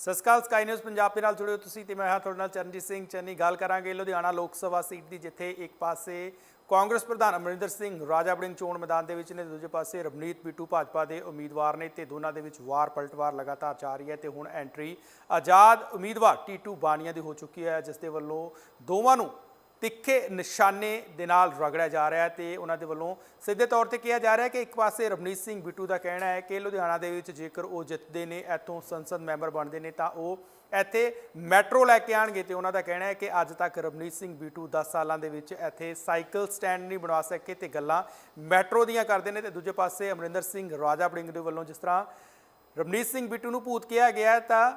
ਸਤਿ Sri Akal Sky News Punjab ਦੇ ਨਾਲ ਜੁੜੇ ਹੋ ਤੁਸੀਂ ਤੇ ਮੈਂ ਹਾਂ ਤੁਹਾਡੇ ਨਾਲ ਚਰਨਜੀਤ ਸਿੰਘ ਚੰਨੀ। ਗੱਲ ਕਰਾਂਗੇ ਲੁਧਿਆਣਾ ਲੋਕ ਸਭਾ ਸੀਟ ਦੀ, ਜਿੱਥੇ ਇੱਕ ਪਾਸੇ ਕਾਂਗਰਸ ਪ੍ਰਧਾਨ ਅਮਰਿੰਦਰ ਸਿੰਘ ਰਾਜਾ ਬੜਿੰਗ ਚੋਣ ਮੈਦਾਨ ਦੇ ਵਿੱਚ ਨੇ, ਦੂਜੇ ਪਾਸੇ ਰਵਨੀਤ ਬਿੱਟੂ ਭਾਜਪਾ ਦੇ ਉਮੀਦਵਾਰ ਨੇ ਤੇ ਦੋਨਾਂ ਦੇ ਵਿੱਚ ਵਾਰ ਪਲਟਵਾਰ ਲਗਾਤਾਰ ਜਾ ਰਹੀ ਹੈ ਤੇ ਹੁਣ ਐਂਟਰੀ ਆਜ਼ਾਦ ਉਮੀਦਵਾਰ ਟੀਟੂ ਬਾਣੀਆਂ ਦੀ ਹੋ ਚੁੱਕੀ ਹੈ, ਜਿਸ ਦੇ ਵੱਲੋਂ ਦੋਵਾਂ ਨੂੰ ਤਿੱਖੇ ਨਿਸ਼ਾਨੇ ਦੇ ਨਾਲ ਰਗੜਿਆ ਜਾ ਰਿਹਾ ਹੈ ਤੇ ਉਹਨਾਂ ਦੇ ਵੱਲੋਂ ਸਿੱਧੇ ਤੌਰ ਤੇ ਕਿਹਾ ਜਾ ਰਿਹਾ ਹੈ ਕਿ ਇੱਕ ਪਾਸੇ ਰਵਨੀਤ ਸਿੰਘ ਬਿੱਟੂ ਦਾ ਕਹਿਣਾ ਹੈ ਕਿ ਲੁਧਿਆਣਾ ਦੇ ਵਿੱਚ ਜੇਕਰ ਉਹ ਜਿੱਤਦੇ ਨੇ, ਇੱਥੋਂ ਸੰਸਦ ਮੈਂਬਰ ਬਣਦੇ ਨੇ, ਤਾਂ ਉਹ ਇੱਥੇ ਮੈਟਰੋ ਲੈ ਕੇ ਆਣਗੇ ਤੇ ਉਹਨਾਂ ਦਾ ਕਹਿਣਾ ਹੈ ਕਿ ਅੱਜ ਤੱਕ ਰਵਨੀਤ ਸਿੰਘ ਬਿੱਟੂ 10 ਸਾਲਾਂ ਦੇ ਵਿੱਚ ਇੱਥੇ ਸਾਈਕਲ ਸਟੈਂਡ ਨਹੀਂ ਬਣਵਾ ਸਕੇ ਤੇ ਗੱਲਾਂ ਮੈਟਰੋ ਦੀਆਂ ਕਰਦੇ ਨੇ ਤੇ ਦੂਜੇ ਪਾਸੇ ਅਮਰਿੰਦਰ ਸਿੰਘ ਰਾਜਾ ਬੜਿੰਗ ਦੇ ਵੱਲੋਂ ਜਿਸ ਤਰ੍ਹਾਂ ਰਵਨੀਤ ਸਿੰਘ ਬਿੱਟੂ ਨੂੰ ਭੂਤ ਕਿਹਾ ਗਿਆ ਤਾਂ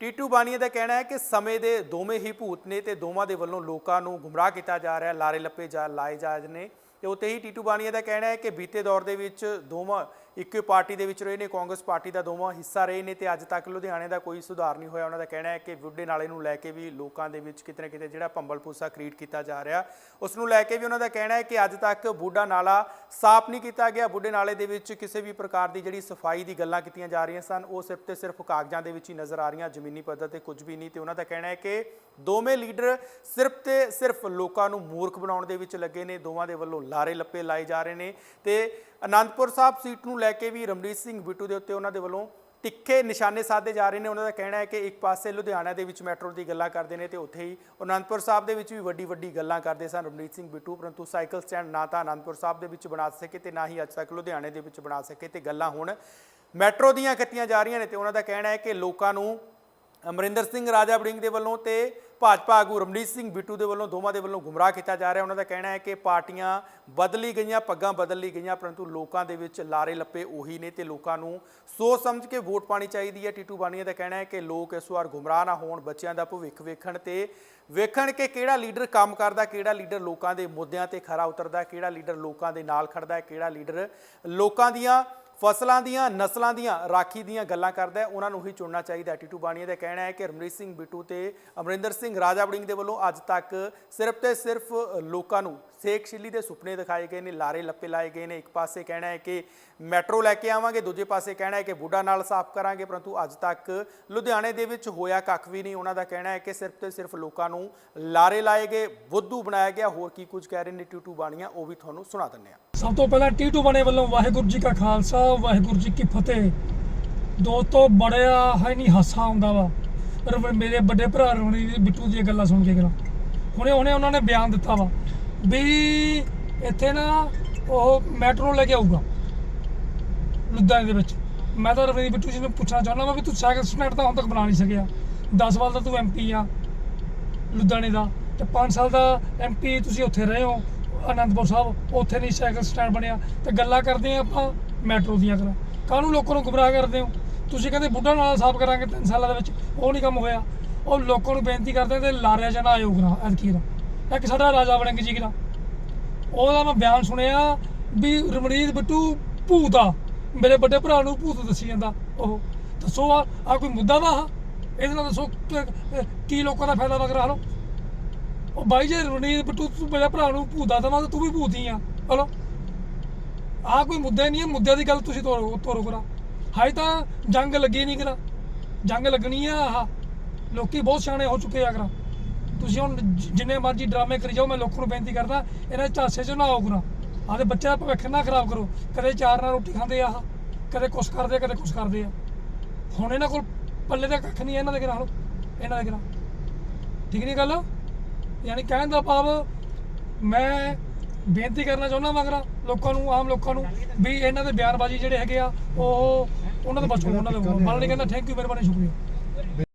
ਟੀਟੂ ਬਾਣੀਆ ਦਾ ਕਹਿਣਾ ਹੈ ਕਿ ਸਮੇਂ ਦੇ ਦੋਵੇਂ ਹੀ ਭੂਤ ਨੇ ਤੇ ਦੋਵਾਂ ਦੇ ਵੱਲੋਂ ਲੋਕਾਂ ਨੂੰ ਗੁੰਮਰਾਹ ਕੀਤਾ ਜਾ ਰਿਹਾ ਲਾਰੇ ਲੱਪੇ ਜਾ ਲਾਏ ਜਾ ਰਹੇ ਨੇ ਤੇ ਉੱਤੇ ਹੀ ਟੀਟੂ ਬਾਣੀਆ ਦਾ ਕਹਿਣਾ ਹੈ ਕਿ ਬੀਤੇ ਦੌਰ ਦੇ ਵਿੱਚ ਦੋਵਾਂ ਇੱਕੋ ਪਾਰਟੀ ਦੇ ਵਿੱਚ ਰਹੇ ਨੇ, ਕਾਂਗਰਸ ਪਾਰਟੀ ਦਾ ਦੋਵਾਂ ਹਿੱਸਾ ਰਹੇ ਨੇ ਤੇ ਅੱਜ ਤੱਕ ਲੁਧਿਆਣੇ ਦਾ ਕੋਈ ਸੁਧਾਰ ਨਹੀਂ ਹੋਇਆ। ਉਹਨਾਂ ਦਾ ਕਹਿਣਾ ਹੈ ਕਿ ਬੁੱਢੇ ਨਾਲੇ ਨੂੰ ਲੈ ਕੇ ਵੀ ਲੋਕਾਂ ਦੇ ਵਿੱਚ ਕਿਤੇ ਨਾ ਕਿਤੇ ਜਿਹੜਾ ਭੰਬਲ ਪੂਸਾ ਕ੍ਰੀਏਟ ਕੀਤਾ ਜਾ ਰਿਹਾ। ਉਸ ਨੂੰ ਲੈ ਕੇ ਵੀ ਉਹਨਾਂ ਦਾ ਕਹਿਣਾ ਹੈ ਕਿ ਅੱਜ ਤੱਕ ਬੁੱਢਾ ਨਾਲਾ ਸਾਫ਼ ਨਹੀਂ ਕੀਤਾ ਗਿਆ। ਬੁੱਢੇ ਨਾਲੇ ਦੇ ਵਿੱਚ ਕਿਸੇ ਵੀ ਪ੍ਰਕਾਰ ਦੀ ਜਿਹੜੀ ਸਫ਼ਾਈ ਦੀ ਗੱਲਾਂ ਕੀਤੀਆਂ ਜਾ ਰਹੀਆਂ ਸਨ, ਉਹ ਸਿਰਫ ਤੇ ਸਿਰਫ ਕਾਗਜ਼ਾਂ ਦੇ ਵਿੱਚ ਹੀ ਨਜ਼ਰ ਆ ਰਹੀਆਂ, ਜ਼ਮੀਨੀ ਪੱਧਰ ਤੇ ਕੁਝ ਵੀ ਨਹੀਂ ਤੇ ਉਹਨਾਂ ਦਾ ਕਹਿਣਾ ਹੈ ਕਿ ਦੋਵੇਂ ਲੀਡਰ ਸਿਰਫ ਤੇ ਸਿਰਫ ਲੋਕਾਂ ਨੂੰ ਮੂਰਖ ਬਣਾਉਣ ਦੇ ਵਿੱਚ ਲੱਗੇ ਨੇ, ਦੋਵਾਂ ਦੇ ਵੱਲੋਂ ਲਾਰੇ ਲੱਪੇ ਲਾਏ ਜਾ ਰਹੇ ਨੇ ਤੇ ਅਨੰਦਪੁਰ ਸਾਹਿਬ ਸੀਟ ਨੂੰ ਲੈ ਕੇ ਵੀ ਰਮਰੀਤ ਸਿੰਘ ਬਿੱਟੂ ਦੇ ਉੱਤੇ ਉਹਨਾਂ ਦੇ ਵੱਲੋਂ ਤਿੱਖੇ ਨਿਸ਼ਾਨੇ ਸਾਧੇ ਜਾ ਰਹੇ ਨੇ। ਉਹਨਾਂ ਦਾ ਕਹਿਣਾ ਹੈ ਕਿ ਇੱਕ ਪਾਸੇ ਲੁਧਿਆਣਾ ਦੇ ਵਿੱਚ ਮੈਟਰੋ ਦੀ ਗੱਲਾਂ ਕਰਦੇ ਨੇ ਤੇ ਉੱਥੇ ਹੀ ਅਨੰਦਪੁਰ ਸਾਹਿਬ ਦੇ ਵਿੱਚ ਵੀ ਵੱਡੀ ਵੱਡੀ ਗੱਲਾਂ ਕਰਦੇ ਸਨ ਰਮਨੀਤ ਸਿੰਘ ਬਿੱਟੂ, ਪਰੰਤੂ ਸਾਈਕਲ ਸਟੈਂਡ ਨਾ ਤਾਂ ਅਨੰਦਪੁਰ ਸਾਹਿਬ ਦੇ ਵਿੱਚ ਬਣਾ ਸਕੇ ਤੇ ਨਾ ਹੀ ਅੱਜ ਤੱਕ ਲੁਧਿਆਣੇ ਦੇ ਵਿੱਚ ਬਣਾ ਸਕੇ ਤੇ ਗੱਲਾਂ ਹੁਣ ਮੈਟਰੋ ਦੀਆਂ ਕੀਤੀਆਂ ਜਾ ਰਹੀਆਂ ਨੇ ਤੇ ਉਹਨਾਂ ਦਾ ਕਹਿਣਾ ਹੈ ਕਿ ਲੋਕਾਂ ਨੂੰ ਅਮਰਿੰਦਰ ਸਿੰਘ ਰਾਜਾ ਬੜਿੰਗ ਦੇ ਵੱਲੋਂ ਤੇ ਭਾਜਪਾ ਆਗੂ ਰਮਨੀਤ ਸਿੰਘ ਬਿੱਟੂ ਦੇ ਵੱਲੋਂ, ਦੋਵਾਂ ਦੇ ਵੱਲੋਂ ਗੁੰਮਰਾਹ ਕੀਤਾ ਜਾ ਰਿਹਾ। ਉਹਨਾਂ ਦਾ ਕਹਿਣਾ ਹੈ ਕਿ ਪਾਰਟੀਆਂ ਬਦਲੀ ਗਈਆਂ, ਪੱਗਾਂ ਬਦਲ ਲਈ ਗਈਆਂ, ਪਰੰਤੂ ਲੋਕਾਂ ਦੇ ਵਿੱਚ ਲਾਰੇ ਲੱਪੇ ਉਹੀ ਨੇ ਤੇ ਲੋਕਾਂ ਨੂੰ ਸੋਚ ਸਮਝ ਕੇ ਵੋਟ ਪਾਣੀ ਚਾਹੀਦੀ ਹੈ। ਟੀਟੂ ਬਾਣੀਆ ਦਾ ਕਹਿਣਾ ਹੈ ਕਿ ਲੋਕ ਇਸ ਵਾਰ ਗੁੰਮਰਾਹ ਨਾ ਹੋਣ, ਬੱਚਿਆਂ ਦਾ ਭਵਿੱਖ ਵੇਖਣ ਤੇ ਵੇਖਣ ਕਿ ਕਿਹੜਾ ਲੀਡਰ ਕੰਮ ਕਰਦਾ, ਕਿਹੜਾ ਲੀਡਰ ਲੋਕਾਂ ਦੇ ਮੁੱਦਿਆਂ ਤੇ ਖਰਾ ਉਤਰਦਾ, ਕਿਹੜਾ ਲੀਡਰ ਲੋਕਾਂ ਦੇ ਨਾਲ ਖੜਦਾ, ਕਿਹੜਾ ਲੀਡਰ ਲੋਕਾਂ ਦੀਆਂ ਫਸਲਾਂ ਦੀਆਂ, ਨਸਲਾਂ ਦੀਆਂ, ਰਾਖੀ ਦੀਆਂ ਗੱਲਾਂ ਕਰਦਾ ਹੈ। ਉਹਨਾਂ ਨੂੰ ਹੀ ਚੁਣਨਾ ਚਾਹੀਦਾ ਹੈ। ਟੀਟੂ ਬਾਣੀਆ ਦਾ ਕਹਿਣਾ ਹੈ ਕਿ ਰਮਰੀਤ ਸਿੰਘ ਬਿੱਟੂ ਤੇ ਅਮਰਿੰਦਰ ਸਿੰਘ ਰਾਜਾ ਵੜਿੰਗ ਦੇ ਵੱਲੋਂ ਅੱਜ ਤੱਕ ਸਿਰਫ ਤੇ ਸਿਰਫ ਲੋਕਾਂ ਨੂੰ ਸੇਖ ਸ਼ਿੱਲੀ ਦੇ ਸੁਪਨੇ ਦਿਖਾਏ ਗਏ ਨੇ, ਲਾਰੇ ਲੱਪੇ ਲਾਏ ਗਏ ਨੇ। ਇੱਕ ਪਾਸੇ ਕਹਿਣਾ ਹੈ ਕਿ ਮੈਟਰੋ ਲੈ ਕੇ ਆਵਾਂਗੇ, ਦੂਜੇ ਪਾਸੇ ਕਹਿਣਾ ਹੈ ਕਿ ਬੁੱਢਾ ਨਾਲ ਸਾਫ਼ ਕਰਾਂਗੇ, ਪਰੰਤੂ ਅੱਜ ਤੱਕ ਲੁਧਿਆਣੇ ਦੇ ਵਿੱਚ ਹੋਇਆ ਕੱਖ ਵੀ ਨਹੀਂ। ਉਹਨਾਂ ਦਾ ਕਹਿਣਾ ਹੈ ਕਿ ਸਿਰਫ ਤੇ ਸਿਰਫ ਲੋਕਾਂ ਨੂੰ ਲਾਰੇ ਲਾਏ ਗਏ, ਬੁੱਧੂ ਬਣਾਇਆ ਗਿਆ। ਹੋਰ ਕੀ ਕੁਝ ਕਹਿ ਰਹੇ ਨੇ ਟੀਟੂ ਬਾਣੀਆ ਉਹ ਵੀ ਤੁਹਾਨੂੰ ਸੁਣਾ ਦਿੰਦੇ ਹਾਂ। ਸਭ ਤੋਂ ਪਹਿਲਾਂ ਟੀਟੂ ਬਣੇ ਵੱਲੋਂ ਵਾਹਿਗੁਰੂ ਜੀ ਕਾ ਖਾਲਸਾ, ਵਾਹਿਗੁਰੂ ਜੀ ਕੀ ਫਤਿਹ। ਦੋਸਤੋ, ਬੜਿਆ ਹੈ ਨਹੀਂ ਹਾਸਾ ਆਉਂਦਾ ਵਾ। ਪਰ ਮੇਰੇ ਵੱਡੇ ਭਰਾ ਰੋਣੀ ਬਿੱਟੂ ਦੀਆਂ ਗੱਲਾਂ ਸੁਣ ਕੇ ਕਰਾਂ ਹੁਣੇ ਹੁਣੇ ਉਹਨਾਂ ਨੇ ਬਿਆਨ ਦਿੱਤਾ ਵਾ ਵੀ ਇੱਥੇ ਨਾ ਉਹ ਮੈਟਰੋ ਲੈ ਕੇ ਆਊਗਾ। ਲੁਧਿਆਣੇ ਦੇ ਵਿੱਚ। ਮੈਂ ਤਾਂ ਰਵੀ ਬਿੱਟੂ ਜੀ ਨੂੰ ਪੁੱਛਣਾ ਚਾਹੁੰਦਾ ਵਾ ਵੀ ਤੂੰ ਸਾਈਕਲ ਸਟੈਂਡ ਤਾਂ ਹੁਣ ਤੱਕ ਬਣਾ ਨਹੀਂ ਸਕਿਆ। 10 ਸਾਲ ਦਾ ਤੂੰ ਐਮਪੀ ਆ ਲੁਧਿਆਣੇ ਦਾ ਤੇ 5 ਸਾਲ ਦਾ ਐਮਪੀ ਤੁਸੀਂ ਉੱਥੇ ਰਹੇ ਹੋ। ਅਨੰਦਪੁਰ ਸਾਹਿਬ, ਉੱਥੇ ਨਹੀਂ ਸਾਈਕਲ ਸਟੈਂਡ ਬਣਿਆ। ਤੇ ਗੱਲਾਂ ਕਰਦੇ ਆ ਆਪਾਂ ਮੈਟਰੋ ਦੀਆਂ ਕਰਾਂ ਕਾਹਨੂੰ ਲੋਕਾਂ ਨੂੰ ਗੁੰਮਰਾਹ ਕਰਦੇ ਹੋ? ਤੁਸੀਂ ਕਹਿੰਦੇ ਬੁੱਢਾ ਨਾਲ ਸਾਫ਼ ਕਰਾਂਗੇ 3 ਸਾਲਾਂ ਦੇ ਵਿੱਚ, ਉਹ ਨਹੀਂ ਕੰਮ ਹੋਇਆ। ਉਹ ਲੋਕਾਂ ਨੂੰ ਬੇਨਤੀ ਕਰਦੇ ਆ ਤੇ ਲਾਰਿਆ ਜਨਾ ਆਯੋਗ ਨਾ ਐਤਕੀ ਦਾ। ਇੱਕ ਸਾਡਾ ਰਾਜਾ ਵੜਿੰਗ ਜੀ ਕਰਾ ਉਹਦਾ ਮੈਂ ਬਿਆਨ ਸੁਣਿਆ ਵੀ ਰਮਣੀਤ ਬਿੱਟੂ ਭੂਤ ਆ। ਮੇਰੇ ਵੱਡੇ ਭਰਾ ਨੂੰ ਭੂਤ ਦੱਸੀ ਜਾਂਦਾ ਉਹ। ਦੱਸੋ ਆ ਆ ਕੋਈ ਮੁੱਦਾ ਵਾ? ਆਹ? ਇਹਦੇ ਨਾਲ ਦੱਸੋ ਕੀ ਲੋਕਾਂ ਦਾ ਫਾਇਦਾ ਵਗਰਾ ਹਲੋ ਉਹ ਬਾਈ ਜੇ ਰਮਣੀਤ ਬਿੱਟੂ ਤੂੰ ਮੇਰਾ ਭਰਾ ਨੂੰ ਭੂਦਾ ਦਾ ਤਾਂ ਤੂੰ ਵੀ ਭੂਤ ਆ। ਹਲੋ। ਆ ਕੋਈ ਮੁੱਦਾ ਨਹੀਂ ਹੈ ਮੁੱਦਿਆਂ ਦੀ ਗੱਲ ਤੁਸੀਂ ਤੋਰੋ ਤੋਰੋ ਕਰਾ। ਹਾਈ ਤਾਂ ਜੰਗ ਲੱਗੀ ਨਹੀਂ ਕਰਾ। ਜੰਗ ਲੱਗਣੀ ਆ ਆਹ। ਲੋਕੀ ਬਹੁਤ ਸਿਆਣੇ ਹੋ ਚੁੱਕੇ ਆ ਕਰਾ। ਤੁਸੀਂ ਹੁਣ ਜਿੰਨੇ ਮਰਜ਼ੀ ਡਰਾਮੇ ਕਰੀ ਜਾਓ ਮੈਂ ਲੋਕਾਂ ਨੂੰ ਬੇਨਤੀ ਕਰਦਾ ਇਹਨਾਂ ਝਾਸੇ 'ਚ ਨਾ ਆਓ ਕਰਾ। ਆਦੇ ਬੱਚਿਆਂ ਦਾ ਭਵਿੱਖ ਨਾ ਖਰਾਬ ਕਰੋ। ਕਦੇ ਚਾਰ ਨਾਲ ਰੋਟੀ ਖਾਂਦੇ ਆ ਆਹ, ਕਦੇ ਕੁਛ ਕਰਦੇ ਆ ਕਦੇ ਕੁਛ ਕਰਦੇ ਆ। ਹੁਣ ਇਹਨਾਂ ਕੋਲ ਪੱਲੇ ਦਾ ਕੱਖ ਨਹੀਂ ਇਹਨਾਂ ਦੇ ਕਿਰਾ ਇਹਨਾਂ ਦੇ ਕਿਰਾ ਠੀਕ ਨਹੀਂ ਗੱਲ? ਯਾਨੀ ਕਹਿਣ ਦਾ ਭਾਵ ਮੈਂ ਬੇਨਤੀ ਕਰਨਾ ਚਾਹੁੰਦਾ ਮਗਰਾ ਲੋਕਾਂ ਨੂੰ, ਆਮ ਲੋਕਾਂ ਨੂੰ ਵੀ ਇਹਨਾਂ ਦੇ ਬਿਆਨਬਾਜ਼ੀ ਜਿਹੜੇ ਹੈਗੇ ਆ, ਉਹ ਉਹਨਾਂ ਤੋਂ ਬਚੋ, ਉਹਨਾਂ ਦੇ ਮਨ ਨਹੀਂ ਕਹਿੰਦਾ ਥੈਂਕ ਯੂ ਮਿਹਰਬਾਨੀ ਸ਼ੁਕਰੀਆ।